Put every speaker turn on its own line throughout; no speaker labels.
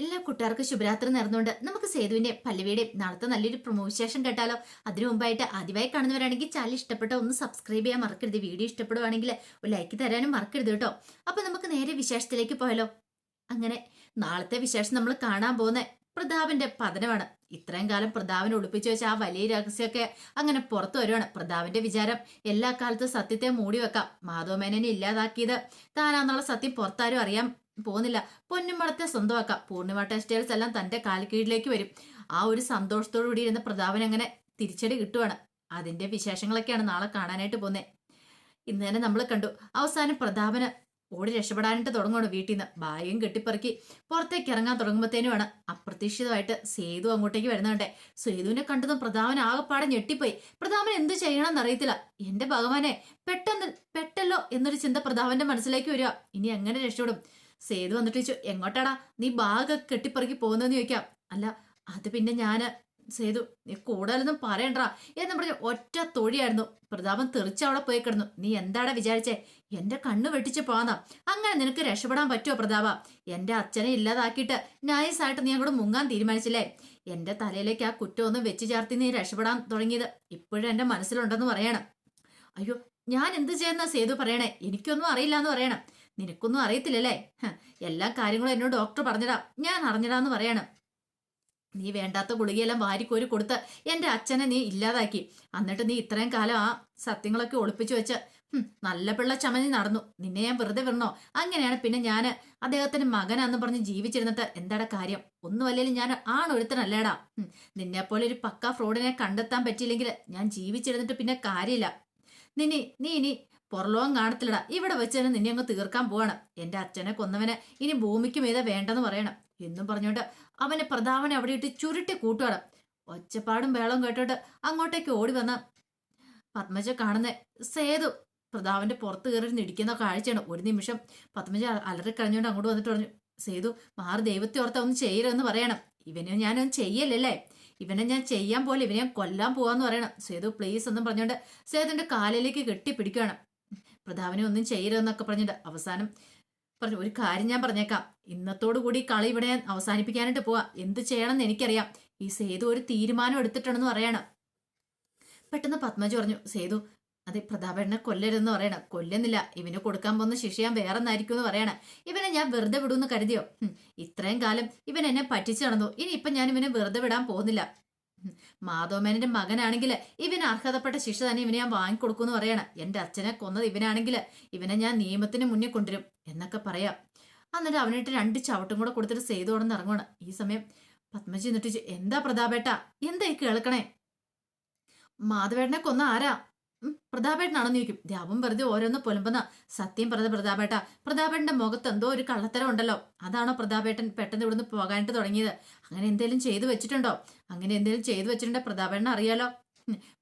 എല്ലാ കൂട്ടുകാർക്കും ശുഭരാത്രി നേർന്നുകൊണ്ട് നമുക്ക് സേതുവിന്റെ പല്ലവിയുടെയും നാളത്തെ നല്ലൊരു പ്രൊമോ വിശേഷം കേട്ടാലോ. അതിനു മുമ്പായിട്ട് ആദ്യമായി കാണുന്നവരാണെങ്കിൽ ചാനൽ ഇഷ്ടപ്പെട്ട ഒന്ന് സബ്സ്ക്രൈബ് ചെയ്യാൻ മറക്കരുത്. വീഡിയോ ഇഷ്ടപ്പെടുവാണെങ്കിൽ ഒരു ലൈക്ക് തരാനും മറക്കരുത് കേട്ടോ. അപ്പൊ നമുക്ക് നേരെ വിശേഷത്തിലേക്ക് പോയാലോ. അങ്ങനെ നാളത്തെ വിശേഷം നമ്മൾ കാണാൻ പോകുന്ന പ്രതാപന്റെ പതനമാണ്. ഇത്രയും കാലം പ്രതാപനെ ഒളിപ്പിച്ചു വെച്ച ആ വലിയ രഹസ്യമൊക്കെ അങ്ങനെ പുറത്തു വരുവാണ്. പ്രതാപന്റെ വിചാരം എല്ലാ കാലത്തും സത്യത്തെ മൂടി വെക്കാം. മാധവമേനനെ ഇല്ലാതാക്കിയത് താനാന്നുള്ള സത്യം പുറത്താരും അറിയാൻ പോകുന്നില്ല. പൊന്നുമടത്തെ സ്വന്തമാക്കാം. പൂർണിമ ടെക്സ്റ്റൈൽസ് എല്ലാം തന്റെ കാൽക്കീഴിലേക്ക് വരും. ആ ഒരു സന്തോഷത്തോടു കൂടി ഇരുന്ന പ്രതാപൻ അങ്ങനെ തിരിച്ചടി കിട്ടുവാണ്. അതിന്റെ വിശേഷങ്ങളൊക്കെയാണ് നാളെ കാണാനായിട്ട് പോകുന്നത് ഇന്ന് തന്നെ നമ്മൾ കണ്ടു. അവസാനം പ്രതാപന് ഓടി രക്ഷപ്പെടാനായിട്ട് തുടങ്ങുകയാണ് വീട്ടിൽ നിന്ന് ഭാര്യയും കെട്ടിപ്പറക്കി പുറത്തേക്ക് ഇറങ്ങാൻ തുടങ്ങുമ്പോഴത്തേനുമാണ് അപ്രതീക്ഷിതമായിട്ട് സേതു അങ്ങോട്ടേക്ക് വരുന്നുണ്ട്. സേതുവിനെ കണ്ടതും പ്രതാപൻ ആകെപ്പാടെ ഞെട്ടിപ്പോയി. പ്രതാപൻ എന്ത് ചെയ്യണമെന്ന് അറിയത്തില്ല എന്റെ ഭഗവാനെ പെട്ടെന്ന് പെട്ടല്ലോ എന്നൊരു ചിന്ത പ്രതാപന്റെ മനസ്സിലേക്ക് വരിക. ഇനി എങ്ങനെ രക്ഷപ്പെടും? സേതു വന്നിട്ട് ചോദിച്ചു എങ്ങോട്ടാടാ? നീ ബാഗ് കെട്ടിപ്പറക്കി പോകുന്നതെന്ന് ചോദിക്കാം. അല്ല അത് പിന്നെ ഞാൻ സേതു നീ കൂടുതലൊന്നും പറയണ്ടാ? എന്ന് പറഞ്ഞു ഒറ്റ തൊഴിയായിരുന്നു. പ്രതാപൻ തെറിച്ച് അവിടെ പോയി കിടന്നു. നീ എന്താടാ വിചാരിച്ചേ? എന്റെ കണ്ണ് വെട്ടിച്ച് പോന്നാ അങ്ങനെ നിനക്ക് രക്ഷപ്പെടാൻ പറ്റുമോ പ്രതാപ? എന്റെ അച്ഛനെ ഇല്ലാതാക്കിയിട്ട് നൈസായിട്ട് നീ അങ്ങോട്ട് മുങ്ങാൻ തീരുമാനിച്ചില്ലേ? എന്റെ തലയിലേക്ക് ആ കുറ്റം ഒന്നും വെച്ച് ചേർത്തി നീ രക്ഷപ്പെടാൻ തുടങ്ങിയത് ഇപ്പോഴും എന്റെ മനസ്സിലുണ്ടെന്ന് പറയണം. അയ്യോ ഞാൻ എന്ത് ചെയ്യുന്ന സേതു പറയണേ? എനിക്കൊന്നും അറിയില്ല എന്ന് പറയണം. നിനക്കൊന്നും അറിയത്തില്ലല്ലേ? എല്ലാ കാര്യങ്ങളും എന്നോട് ഡോക്ടർ പറഞ്ഞിടാം. ഞാൻ അറിഞ്ഞിടാന്ന് പറയണം. നീ വേണ്ടാത്ത ഗുളികയെല്ലാം വാരിക്കോരി കൊടുത്ത് എന്റെ അച്ഛനെ നീ ഇല്ലാതാക്കി. എന്നിട്ട് നീ ഇത്രയും കാലം ആ സത്യങ്ങളൊക്കെ ഒളിപ്പിച്ചു വെച്ച് നല്ല പിള്ള ചമഞ്ഞ് നടന്നു. നിന്നെ ഞാൻ വെറുതെ വിടണോ? അങ്ങനെയാണ് പിന്നെ ഞാൻ അദ്ദേഹത്തിന്റെ മകനാന്ന് പറഞ്ഞ് ജീവിച്ചിരുന്നിട്ട് എന്താടാ കാര്യം? ഒന്നുമല്ലേലും ഞാൻ ആണൊരുത്തനല്ലേടാ. നിന്നെപ്പോലെ ഒരു പക്ക ഫ്രോഡിനെ കണ്ടെത്താൻ പറ്റിയില്ലെങ്കിൽ ഞാൻ ജീവിച്ചിരുന്നിട്ട് പിന്നെ കാര്യമില്ല. നിന്നെ നീ ഇനി പുറലോകം കാണത്തില്ലടാ. ഇവിടെ വെച്ച് തന്നെ നിന്നെ അങ്ങ് തീർക്കാൻ പോവാണ്. എന്റെ അച്ഛനെ കൊന്നവനെ ഇനി ഭൂമിക്ക് ഏതാ വേണ്ടെന്ന് പറയണം. എന്നും പറഞ്ഞോണ്ട് അവനെ പ്രതാപനെ അവിടെ ഇട്ട് ചുരുട്ടി കൂട്ടുകയാണ് ഒച്ചപ്പാടും വേളവും കേട്ടോട്ട് അങ്ങോട്ടേക്ക് ഓടി വന്ന പത്മജ കാണുന്ന. സേതു പ്രതാപന്റെ പുറത്ത് കയറി നിടിക്കുന്ന കാഴ്ചയാണ്. ഒരു നിമിഷം പത്മജ അലറിക്കളഞ്ഞുകൊണ്ട് അങ്ങോട്ട് വന്നിട്ട് പറഞ്ഞു സേതു മാറി ദൈവത്തെ ഓർത്ത ഒന്നും ചെയ്യരുതെന്ന് പറയണം. ഇവനെ ഞാനൊന്നും ചെയ്യലല്ലേ? ഇവനെ ഞാൻ ചെയ്യാൻ പോലെ ഇവനെ കൊല്ലാൻ പോവാന്ന് പറയണം. സേതു പ്ലീസ് എന്നും പറഞ്ഞുകൊണ്ട് സേതുവിന്റെ കാലിലേക്ക് കെട്ടിപ്പിടിക്കുകയാണ് പ്രതാപനെ ഒന്നും ചെയ്യരുതെന്നൊക്കെ പറഞ്ഞിട്ട് അവസാനം പറഞ്ഞു ഒരു കാര്യം ഞാൻ പറഞ്ഞേക്കാം. ഇന്നത്തോടു കൂടി കളി ഇവിടെ അവസാനിപ്പിക്കാനായിട്ട് പോവാ. എന്ത് ചെയ്യണമെന്ന് എനിക്കറിയാം. ഈ സേതു ഒരു തീരുമാനം എടുത്തിട്ടുണ്ടെന്ന് പറയണം. പെട്ടെന്ന് പത്മജ പറഞ്ഞു സേതു അതെ പ്രതാപേട്ടനെ കൊല്ലരുതെന്ന് പറയണം. കൊല്ലുന്നില്ല. ഇവന് കൊടുക്കാൻ പോകുന്ന ശിക്ഷ ഞാൻ വേറെ എന്ന് പറയണം. ഇവനെ ഞാൻ വെറുതെ വിടുമെന്ന് കരുതിയോ? ഇത്രയും കാലം ഇവൻ എന്നെ പറ്റിച്ചു നടന്നു. ഇനി ഇപ്പൊ ഞാൻ ഇവനെ വെറുതെ വിടാൻ പോകുന്നില്ല. മാധവമേനന്റെ മകനാണെങ്കിൽ ഇവന് അർഹതപ്പെട്ട ശിക്ഷ തന്നെ ഇവനെ ഞാൻ വാങ്ങിക്കൊടുക്കുമെന്ന് പറയണം. എന്റെ അച്ഛനെ കൊന്നത് ഇവനാണെങ്കിൽ ഇവനെ ഞാൻ നിയമത്തിന് മുന്നിൽ കൊണ്ടുവരും എന്നൊക്കെ പറയാം. എന്നിട്ട് അവനിട്ട് രണ്ട് ചവിട്ടും കൂടെ കൊടുത്തിട്ട് സേതുവോടെന്ന് ഇറങ്ങണം ഈ സമയം പത്മജി എന്നിട്ട് എന്താ പ്രതാപേട്ട? എന്തായി കേൾക്കണേ? മാധവേട്ടനെ കൊന്ന ആരാ? പ്രതാപേട്ടനാണെന്ന് ചോദിക്കും. ദ്യാപം വെറുതെ ഓരോന്ന് പുലമ്പുന്ന സത്യം പറഞ്ഞ പ്രതാപേട്ട. പ്രതാപേട്ടന്റെ മുഖത്ത് എന്തോ ഒരു കള്ളത്തരം ഉണ്ടല്ലോ. അതാണോ പ്രതാപേട്ടൻ പെട്ടെന്ന് ഇവിടുന്ന് പോകാനായിട്ട് തുടങ്ങിയത്? അങ്ങനെ എന്തേലും ചെയ്തു വെച്ചിട്ടുണ്ടോ? അങ്ങനെ എന്തേലും ചെയ്തു വെച്ചിട്ടുണ്ടെ പ്രതാപേട്ടൻ അറിയാലോ.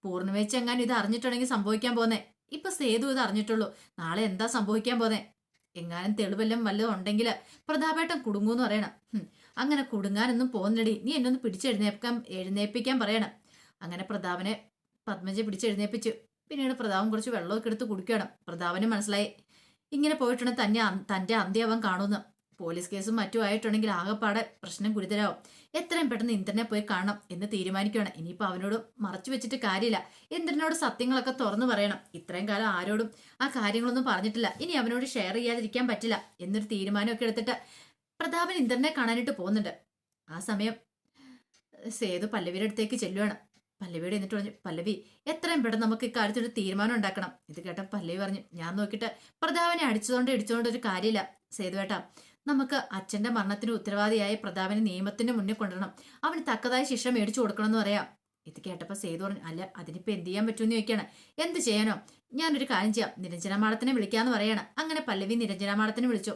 പൂർണിമേച്ച് എങ്ങാനും ഇത് അറിഞ്ഞിട്ടുണ്ടെങ്കിൽ സംഭവിക്കാൻ പോന്നേ. ഇപ്പൊ സേതു ഇത് അറിഞ്ഞിട്ടുള്ളൂ. നാളെ എന്താ സംഭവിക്കാൻ പോന്നേ? എങ്ങാനും തെളിവെല്ലാം വല്ലതും ഉണ്ടെങ്കിൽ പ്രതാപേട്ടൻ കുടുങ്ങൂന്ന് പറയണം. അങ്ങനെ കുടുങ്ങാനൊന്നും പോകുന്നില്ലടി നീ എന്നെ ഒന്ന് പിടിച്ചെഴുന്നേൽക്കാൻ എഴുന്നേൽപ്പിക്കാൻ പറയണം. അങ്ങനെ പ്രതാപനെ പത്മജ പിടിച്ചെഴുന്നേൽപ്പിച്ചു പിന്നീട് പ്രതാപം കുറച്ച് വെള്ളമൊക്കെ എടുത്ത് കുടിക്കുകയാണ്. പ്രതാപന് മനസ്സിലായി. ഇങ്ങനെ പോയിട്ടുണ്ടെങ്കിൽ തന്നെ തന്റെ അന്ത്യ അവൻ കാണുമെന്ന്. പോലീസ് കേസും മറ്റും ആയിട്ടുണ്ടെങ്കിൽ ആകെപ്പാടെ പ്രശ്നം ഗുരുതരാവും. എത്രയും പെട്ടെന്ന് ഇന്ദ്രനെ പോയി കാണണം എന്ന് തീരുമാനിക്കുകയാണ്. ഇനിയിപ്പോൾ അവനോട് മറച്ചു വെച്ചിട്ട് കാര്യമില്ല. ഇന്ദ്രനോട് സത്യങ്ങളൊക്കെ തുറന്നു പറയണം. ഇത്രയും കാലം ആരോടും ആ കാര്യങ്ങളൊന്നും പറഞ്ഞിട്ടില്ല. ഇനി അവനോട് ഷെയർ ചെയ്യാതിരിക്കാൻ പറ്റില്ല എന്നൊരു തീരുമാനമൊക്കെ എടുത്തിട്ട് പ്രതാപൻ ഇന്ദ്രനെ കാണാനായിട്ട് പോകുന്നുണ്ട്. ആ സമയം സേതു പല്ലവിയുടെ അടുത്തേക്ക് ചെല്ലുവാണ്. പല്ലവിയോട് എന്നിട്ട് പറഞ്ഞു പല്ലവി എത്രയും പെട്ടെന്ന് നമുക്ക് ഇക്കാര്യത്തിൽ ഒരു തീരുമാനം ഉണ്ടാക്കണം. ഇത് കേട്ട പല്ലവി പറഞ്ഞു ഞാൻ നോക്കിയിട്ട് പ്രതാപനെ അടിച്ചതുകൊണ്ട് ഇടിച്ചതുകൊണ്ട് ഒരു കാര്യമില്ല. സേതുവേട്ടാ നമുക്ക് അച്ഛന്റെ മരണത്തിന് ഉത്തരവാദിയായ പ്രതാപനെ നിയമത്തിന്റെ മുന്നിൽ കൊണ്ടുവരണം. അവന് തക്കതായ ശിക്ഷ മേടിച്ചു കൊടുക്കണം എന്ന് പറയാം. ഇത് കേട്ടപ്പോ സേതു പറഞ്ഞു അല്ല അതിനിപ്പോ എന്ത് ചെയ്യാൻ പറ്റുമെന്ന് ചോദിക്കുകയാണ്. എന്ത് ചെയ്യാനോ? ഞാനൊരു കാര്യം ചെയ്യാം. നിരഞ്ജനമാടത്തിനെ വിളിക്കാന്ന് പറയാണ്. അങ്ങനെ പല്ലവി നിരഞ്ജന മാഡത്തിനെ വിളിച്ചു.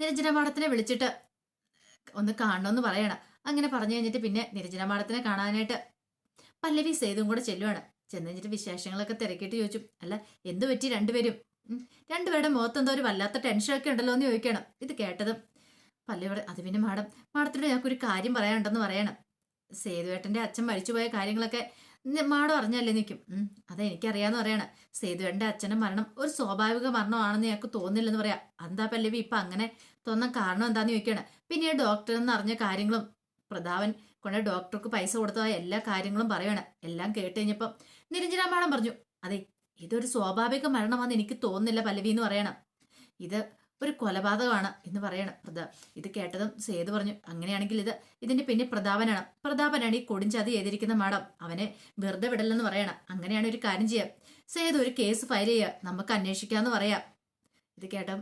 നിരഞ്ജന മാഡത്തിനെ വിളിച്ചിട്ട് ഒന്ന് കാണണമെന്ന് പറയണം. അങ്ങനെ പറഞ്ഞു കഴിഞ്ഞിട്ട് പിന്നെ നിരഞ്ജനമാടത്തിനെ കാണാനായിട്ട് പല്ലവി സേതും കൂടെ ചെല്ലുവാണ്. ചെന്ന് കഴിഞ്ഞിട്ട് വിശേഷങ്ങളൊക്കെ തിരക്കിയിട്ട് ചോദിച്ചു. അല്ല എന്തു പറ്റി രണ്ടുപേരും? രണ്ടുപേരുടെ മുഖത്ത് എന്തോ ഒരു വല്ലാത്ത ടെൻഷനൊക്കെ ഉണ്ടല്ലോ എന്ന് ചോദിക്കണം ഇത് കേട്ടതും പല്ലവിടെ അത് പിന്നെ മാഡം മാഡത്തിനോട് ഞങ്ങൾക്കൊരു കാര്യം പറയാനുണ്ടെന്ന് പറയണം. സേതുവേട്ടന്റെ അച്ഛൻ മരിച്ചുപോയ കാര്യങ്ങളൊക്കെ മാഡം അറിഞ്ഞല്ലേ നിൽക്കും അത് എനിക്കറിയാന്ന് പറയണം. സേതുവേട്ടന്റെ അച്ഛന്റെ മരണം ഒരു സ്വാഭാവിക മരണമാണെന്ന് ഞങ്ങൾക്ക് തോന്നില്ലെന്ന് പറയാം. എന്താ പല്ലവി ഇപ്പം അങ്ങനെ തോന്നാൻ കാരണം എന്താണെന്ന് ചോദിക്കുകയാണ്. പിന്നെ ഡോക്ടർ എന്ന് അറിഞ്ഞ കാര്യങ്ങളും പ്രതാപൻ കൊണ്ട് ഡോക്ടർക്ക് പൈസ കൊടുത്ത എല്ലാ കാര്യങ്ങളും പറയണം. എല്ലാം കേട്ട് കഴിഞ്ഞപ്പം നിരഞ്ജനാമാടം പറഞ്ഞു അതെ ഇതൊരു സ്വാഭാവിക മരണമാണെന്ന് എനിക്ക് തോന്നുന്നില്ല പല്ലവി എന്ന് പറയണം. ഇത് ഒരു കൊലപാതകമാണ് എന്ന് പറയണം പ്രതാ ഇത് കേട്ടതും സേതു പറഞ്ഞു അങ്ങനെയാണെങ്കിൽ ഇത് ഇതിന്റെ പിന്നെ പ്രതാപനാണ്. പ്രതാപനാണ് ഈ കൊടിഞ്ചാതി ചെയ്തിരിക്കുന്ന മാഡം. അവനെ വെറുതെ വിടല്ലെന്ന് പറയണം. അങ്ങനെയാണ് ഒരു കാര്യം ചെയ്യാം. സേതു ഒരു കേസ് ഫയൽ ചെയ്യുക നമുക്ക് അന്വേഷിക്കാന്ന് പറയാം. ഇത് കേട്ടം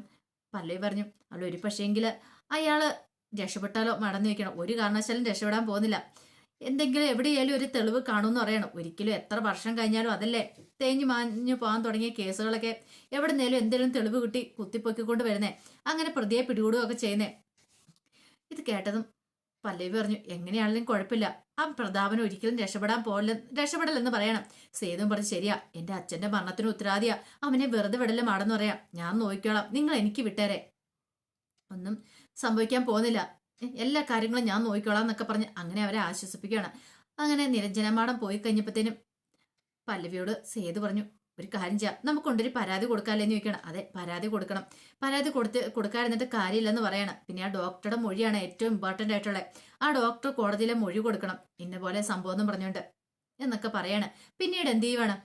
പല്ലവി പറഞ്ഞു അവൾ ഒരു പക്ഷേങ്കിൽ അയാൾ രക്ഷപ്പെട്ടാലോ? മടന്നു വെക്കണം ഒരു കാരണവശാലും രക്ഷപ്പെടാൻ പോകുന്നില്ല. എന്തെങ്കിലും എവിടെയായാലും ഒരു തെളിവ് കാണുമെന്ന് പറയണം. ഒരിക്കലും എത്ര വർഷം കഴിഞ്ഞാലും അതല്ലേ. തേഞ്ഞു മാഞ്ഞു പോകാൻ തുടങ്ങിയ കേസുകളൊക്കെ എവിടെ നിന്നേലും എന്തെങ്കിലും തെളിവ് കിട്ടി കുത്തിപ്പൊക്കിക്കൊണ്ട് വരുന്നേ. അങ്ങനെ പ്രതിയെ പിടികൂടുകയൊക്കെ ചെയ്യുന്നേ. ഇത് കേട്ടതും പല്ലവി പറഞ്ഞു എങ്ങനെയാണെങ്കിലും കുഴപ്പമില്ല. ആ പ്രതാപൻ ഒരിക്കലും രക്ഷപ്പെടാൻ പോകില്ല രക്ഷപ്പെടലെന്ന് പറയണം. സേതും പറഞ്ഞു ശരിയാ. എന്റെ അച്ഛന്റെ മരണത്തിന് ഉത്തരാതിയാ അവനെ വെറുതെ വിടലും ആടെന്ന് പറയാം. ഞാൻ നോക്കിക്കോളാം. നിങ്ങൾ എനിക്ക് വിട്ടേരെ. ഒന്നും സംഭവിക്കാൻ പോകുന്നില്ല. എല്ലാ കാര്യങ്ങളും ഞാൻ നോക്കിക്കോളാം എന്നൊക്കെ പറഞ്ഞ് അങ്ങനെ അവരെ ആശ്വസിപ്പിക്കുകയാണ്. അങ്ങനെ നിരഞ്ജനമാടം പോയി കഴിഞ്ഞപ്പോഴത്തേനും പല്ലവിയോട് സേതു പറഞ്ഞു ഒരു കാര്യം ചെയ്യാം. നമുക്ക് കൊണ്ടൊരു പരാതി കൊടുക്കാമല്ലെന്ന് ചോദിക്കണം അതെ പരാതി കൊടുക്കണം. പരാതി കൊടുത്ത് കൊടുക്കാതിരുന്നിട്ട് കാര്യമില്ലെന്ന് പറയണം. പിന്നെ ആ ഡോക്ടറുടെ മൊഴിയാണ് ഏറ്റവും ഇമ്പോർട്ടന്റ് ആയിട്ടുള്ളത്. ആ ഡോക്ടർ കോടതിയിലെ മൊഴി കൊടുക്കണം. ഇന്ന പോലെ സംഭവം എന്ന് പറഞ്ഞുകൊണ്ട് എന്നൊക്കെ പറയാണ്. പിന്നീട് എന്ത് ചെയ്യുവാണ്?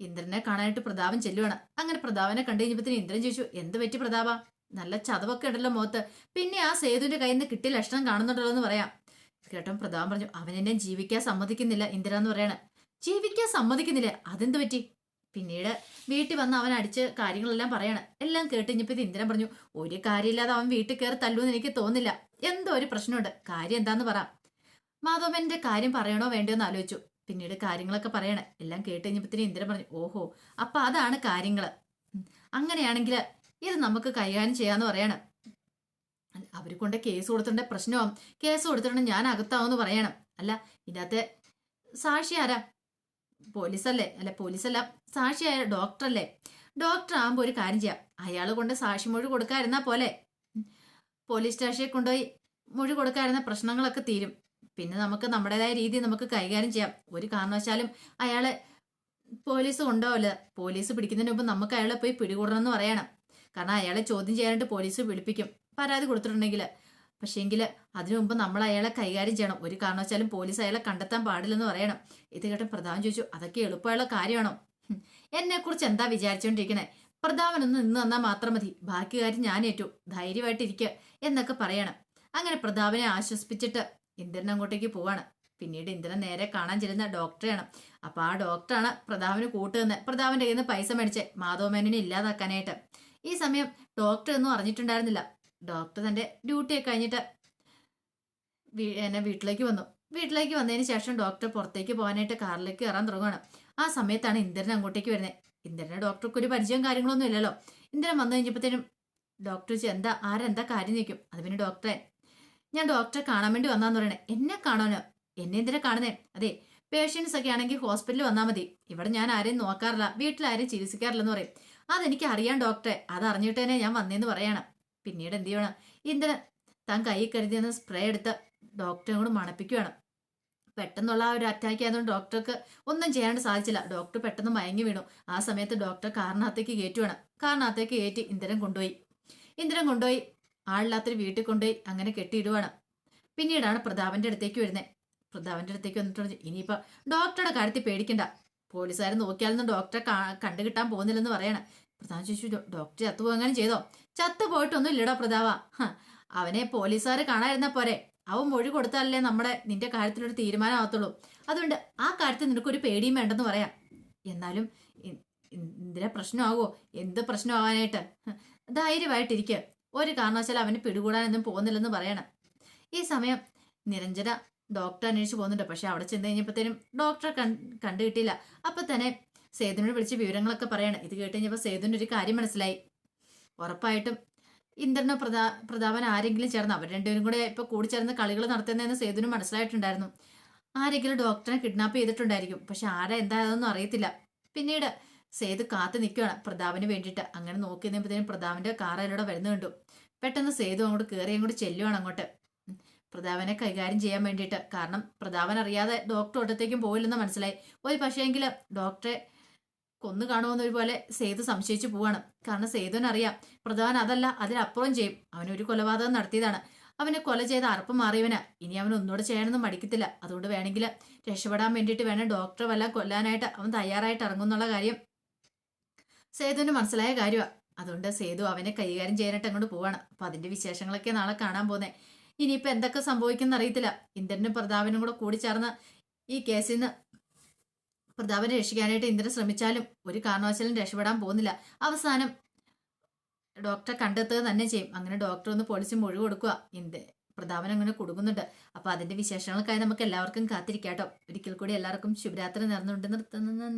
ഇന്ദ്രനെ കാണാനായിട്ട് പ്രതാപൻ ചെല്ലുവാണ്. അങ്ങനെ പ്രതാപനെ കണ്ടു കഴിഞ്ഞപ്പത്തിന് ഇന്ദ്രൻ ചോദിച്ചു എന്ത് പറ്റി പ്രതാപ? നല്ല ചതവൊക്കെ ഉണ്ടല്ലോ മുഖത്ത്. പിന്നെ ആ സേതുവിന്റെ കയ്യിൽ നിന്ന് കിട്ടിയ ലക്ഷണം കാണുന്നുണ്ടല്ലോ എന്ന് പറയാം. കേട്ടോ പ്രതാപൻ പറഞ്ഞു അവൻ എന്നെ ജീവിക്കാൻ സമ്മതിക്കുന്നില്ല ഇന്ദിര എന്ന് പറയാണ്. ജീവിക്കാൻ സമ്മതിക്കുന്നില്ല? അതെന്ത് പറ്റി? പിന്നീട് വീട്ടിൽ വന്ന് അവൻ അടിച്ച് കാര്യങ്ങളെല്ലാം പറയാണ്. എല്ലാം കേട്ട് കഴിഞ്ഞപ്പോ ഇത് പറഞ്ഞു ഒരു കാര്യമില്ലാതെ അവൻ വീട്ടിൽ കയറി തല്ലുമെന്ന് എനിക്ക് തോന്നില്ല എന്തോ ഒരു പ്രശ്നമുണ്ട്. കാര്യം എന്താന്ന് പറ. മാധവന്റെ കാര്യം പറയണോ വേണ്ടോ എന്ന് ആലോചിച്ചു. പിന്നീട് കാര്യങ്ങളൊക്കെ പറയണേ. എല്ലാം കേട്ട് കഴിഞ്ഞപ്പത്തിന് ഇന്ദ്രൻ പറഞ്ഞു ഓഹോ അപ്പൊ അതാണ് കാര്യങ്ങൾ. ഉം. അങ്ങനെയാണെങ്കിൽ ഇത് നമുക്ക് കൈകാര്യം ചെയ്യാന്ന് പറയാണ്. അവർ കൊണ്ട് കേസ് കൊടുത്തിട്ടുണ്ട് പ്രശ്നമാവും. കേസ് കൊടുത്തിട്ടുണ്ട് ഞാൻ അകത്താവെന്ന് പറയണം. അല്ല ഇതിനകത്തെ സാക്ഷി ആരാ? പോലീസല്ലേ? അല്ല പോലീസല്ല. സാക്ഷിയായ ഡോക്ടറല്ലേ? ഡോക്ടർ ആകുമ്പോൾ ഒരു കാര്യം ചെയ്യാം. അയാൾ കൊണ്ട് സാക്ഷി മൊഴി കൊടുക്കാതിരുന്നാ പോലെ പോലീസ് സ്റ്റേഷനിൽ കൊണ്ടുപോയി മൊഴി കൊടുക്കാതിരുന്ന പ്രശ്നങ്ങളൊക്കെ തീരും. പിന്നെ നമുക്ക് നമ്മുടേതായ രീതി നമുക്ക് കൈകാര്യം ചെയ്യാം. ഒരു കാരണവശാലും അയാളെ പോലീസ് കൊണ്ടുപോകില്ല പോലീസ് പിടിക്കുന്നതിന് മുമ്പ് നമുക്ക് അയാളെ പോയി പിടികൂടണം എന്ന് പറയണം. കാരണം അയാളെ ചോദ്യം ചെയ്യാനായിട്ട് പോലീസ് വിളിപ്പിക്കും. പരാതി കൊടുത്തിട്ടുണ്ടെങ്കിൽ പക്ഷേങ്കിൽ അതിനു മുമ്പ് നമ്മൾ അയാളെ കൈകാര്യം ചെയ്യണം. ഒരു കാരണവശാലും പോലീസ് അയാളെ കണ്ടെത്താൻ പാടില്ലെന്ന് പറയണം. ഇത് കേട്ട പ്രധാൻ ചോദിച്ചു അതൊക്കെ എളുപ്പമുള്ള കാര്യമാണോ? എന്നെ കുറിച്ച് എന്താ വിചാരിച്ചുകൊണ്ടിരിക്കണേ പ്രതാപനൊന്ന് നിന്ന് തന്നാൽ മാത്രം മതി. ബാക്കി കാര്യം ഞാൻ ഏറ്റു. ധൈര്യമായിട്ടിരിക്കുക എന്നൊക്കെ പറയണം. അങ്ങനെ പ്രതാപനെ ആശ്വസിപ്പിച്ചിട്ട് ഇന്ദ്രൻ അങ്ങോട്ടേക്ക് പോവാണ്. പിന്നീട് ഇന്ദ്രൻ നേരെ കാണാൻ ചെല്ലുന്ന ഡോക്ടറെയാണ്. അപ്പൊ ആ ഡോക്ടറാണ് പ്രതാപന് കൂട്ടുന്നത് പ്രതാപന്റെ കയ്യിൽ നിന്ന് പൈസ മേടിച്ച് മാധവമേനനെ ഇല്ലാതാക്കാനായിട്ട്. ഈ സമയം ഡോക്ടർ ഒന്നും അറിഞ്ഞിട്ടുണ്ടായിരുന്നില്ല. ഡോക്ടർ തന്റെ ഡ്യൂട്ടിയൊക്കെ കഴിഞ്ഞിട്ട് എന്നെ വീട്ടിലേക്ക് വന്നു. വീട്ടിലേക്ക് വന്നതിന് ശേഷം ഡോക്ടർ പുറത്തേക്ക് പോകാനായിട്ട് കാറിലേക്ക് കയറാൻ തുടങ്ങുകയാണ് ആ സമയത്താണ് ഇന്ദ്രൻ അങ്ങോട്ടേക്ക് വരുന്നത് ഇന്ദ്രനെ ഡോക്ടർക്ക് ഒരു പരിചയം കാര്യങ്ങളൊന്നും ഇല്ലല്ലോ. ഇന്ദ്രൻ വന്നു കഴിഞ്ഞപ്പോഴത്തേനും ഡോക്ടർ ചോദിച്ചു എന്താ ആരെന്താ കാര്യം? നിൽക്കും അത് പിന്നെ ഡോക്ടറെ ഞാൻ ഡോക്ടറെ കാണാൻ വേണ്ടി വന്നാന്ന് പറയണേ. എന്നെ കാണാനോ? എന്നെ എന്തിനാ കാണുന്നേ. അതെ പേഷ്യൻസ് ഒക്കെ ആണെങ്കിൽ ഹോസ്പിറ്റലിൽ വന്നാൽ മതി. ഇവിടെ ഞാൻ ആരെയും നോക്കാറില്ല. വീട്ടിൽ ആരെയും ചികിത്സിക്കാറില്ലെന്ന് പറയും. അതെനിക്ക് അറിയാം ഡോക്ടറെ അത് അറിഞ്ഞിട്ടേനെ ഞാൻ വന്നേന്ന് പറയണം. പിന്നീട് എന്ത് ചെയ്യണം? ഇന്ദ്രൻ താൻ കൈ കരുതിയെന്ന് സ്പ്രേ എടുത്ത് ഡോക്ടറെ കൂടെ മണപ്പിക്കുകയാണ് പെട്ടെന്നുള്ള ആ ഒരു അറ്റാക്ക് ആയതുകൊണ്ട് ഡോക്ടർക്ക് ഒന്നും ചെയ്യാണ്ട് സാധിച്ചില്ല. ഡോക്ടർ പെട്ടെന്ന് മയങ്ങി വീണു. ആ സമയത്ത് ഡോക്ടർ കാറിനകത്തേക്ക് കയറ്റുവാണ്. കാറിനകത്തേക്ക് കയറ്റി ഇന്ദ്രൻ കൊണ്ടുപോയി. ഇന്ദ്രൻ കൊണ്ടുപോയി. ആളില്ലാത്തൊരു വീട്ടിൽ കൊണ്ടുപോയി. അങ്ങനെ കെട്ടിയിടുവാണ്. പിന്നീടാണ് പ്രതാപന്റെ അടുത്തേക്ക് വരുന്നത് പ്രതാപന്റെ അടുത്തേക്ക് വന്നിട്ട് ഇനിയിപ്പോൾ ഇനിയിപ്പോ ഡോക്ടറുടെ കാര്യത്തിൽ പേടിക്കണ്ട. പോലീസുകാർ നോക്കിയാലൊന്നും ഡോക്ടറെ കണ്ടു കിട്ടാൻ പോകുന്നില്ലെന്ന് പറയണം. പ്രതാപ് ചോദിച്ചു ഡോക്ടർ ചത്തുപോകാനും ചെയ്തോ? ചത്തു പോയിട്ടൊന്നും ഇല്ലടോ പ്രതാപ അവനെ പോലീസുകാർ കാണാതിരുന്ന പോരെ. അവൻ മൊഴി കൊടുത്താലല്ലേ നമ്മുടെ നിന്റെ കാര്യത്തിലൊരു തീരുമാനമാകത്തുള്ളൂ. അതുകൊണ്ട് ആ കാര്യത്തിൽ നിനക്കൊരു പേടിയും വേണ്ടെന്ന് പറയാം. എന്നാലും എന്തിനാ പ്രശ്നമാകുമോ എന്ത് പ്രശ്നമാകാനായിട്ട് ഹ, ധൈര്യമായിട്ടിരിക്കുക ഒരു കാരണവശാലും അവന് പിടികൂടാനൊന്നും പോകുന്നില്ലെന്ന് പറയണം. ഈ സമയം നിരഞ്ജന ഡോക്ടർ അന്വേഷിച്ച് പോകുന്നുണ്ട്. പക്ഷെ അവിടെ ചെന്ന് കഴിഞ്ഞപ്പോഴത്തേനും ഡോക്ടറെ കൺ കിട്ടിയില്ല. അപ്പൊ തന്നെ സേതുവിനെ വിളിച്ച് വിവരങ്ങളൊക്കെ പറയണം. ഇത് കേട്ട് കഴിഞ്ഞപ്പോൾ ഒരു കാര്യം മനസ്സിലായി. ഉറപ്പായിട്ടും ഇന്ദ്രനോ പ്രതാ പ്രതാപൻ ആരെങ്കിലും ചേർന്ന് അവർ രണ്ടുപേരും കൂടെ ഇപ്പൊ കൂടി ചേർന്ന് കളികൾ നടത്തുന്നതെന്ന് സേതുവിന് മനസ്സിലായിട്ടുണ്ടായിരുന്നു. ആരെങ്കിലും ഡോക്ടറെ കിഡ്നാപ്പ് ചെയ്തിട്ടുണ്ടായിരിക്കും. പക്ഷെ ആരാ എന്തായതൊന്നും അറിയത്തില്ല. പിന്നീട് സേതു കാത്തു നിൽക്കുകയാണ് പ്രതാപിന് വേണ്ടിയിട്ട്. അങ്ങനെ നോക്കി നിന്നപ്പോഴത്തേനും പ്രതാപന്റെ കാർ വരുന്ന കണ്ടു. പെട്ടെന്ന് സേതു അങ്ങോട്ട് കയറി അങ്ങോട്ട് ചെല്ലുവാണ് അങ്ങോട്ട്. പ്രതാപനെ കൈകാര്യം ചെയ്യാൻ വേണ്ടിയിട്ട്. കാരണം പ്രതാപൻ അറിയാതെ ഡോക്ടർ ഒട്ടത്തേക്കും പോയില്ലെന്ന് മനസ്സിലായി. ഒരു പക്ഷേങ്കിൽ ഡോക്ടറെ കൊന്നു കാണുമെന്നൊരു പോലെ സേതു സംശയിച്ചു പോവാണ്. കാരണം സേതുവിനറിയാം പ്രധാൻ അതല്ല അതിനപ്പുറം ചെയ്യും. അവനൊരു കൊലപാതകം നടത്തിയതാണ്. അവനെ കൊല ചെയ്ത അറപ്പ് മാറിയവന് ഇനി അവൻ ഒന്നുകൂടെ ചെയ്യാനൊന്നും മടിക്കത്തില്ല. അതുകൊണ്ട് വേണമെങ്കിൽ രക്ഷപ്പെടാൻ വേണ്ടിയിട്ട് വേണം ഡോക്ടറെ വല്ല കൊല്ലാനായിട്ട് അവൻ തയ്യാറായിട്ട് ഇറങ്ങുന്നുള്ള കാര്യം സേതുവിന് മനസ്സിലായ കാര്യമാണ് അതുകൊണ്ട് സേതു അവനെ കൈകാര്യം ചെയ്യാനായിട്ട് അങ്ങോട്ട് പോവാണ്. അപ്പൊ അതിന്റെ വിശേഷങ്ങളൊക്കെ നാളെ കാണാൻ പോന്നെ. ഇനിയിപ്പോ എന്തൊക്കെ സംഭവിക്കുന്ന അറിയത്തില്ല. ഇന്ദ്രനും പ്രതാപനും കൂടെ കൂടി ചേർന്ന് ഈ കേസിൽ നിന്ന് പ്രതാപനെ രക്ഷിക്കാനായിട്ട് ഇന്ദ്രൻ ശ്രമിച്ചാലും ഒരു കാരണവശാലും രക്ഷപ്പെടാൻ പോകുന്നില്ല. അവസാനം ഡോക്ടറെ കണ്ടെത്തുക തന്നെ ചെയ്യും. അങ്ങനെ ഡോക്ടർ ഒന്ന് പൊളിച്ച് മൊഴി കൊടുക്കുക. ഇന്ദ്ര പ്രതാപൻ അങ്ങനെ കൊടുക്കുന്നുണ്ട് അപ്പൊ അതിന്റെ വിശേഷങ്ങൾക്കായി നമുക്ക് എല്ലാവർക്കും കാത്തിരിക്കാട്ടോ. ഒരിക്കൽ കൂടി എല്ലാവർക്കും ശുഭരാത്രി നേർന്നുകൊണ്ട് നിർത്തുന്ന. നന്ദി.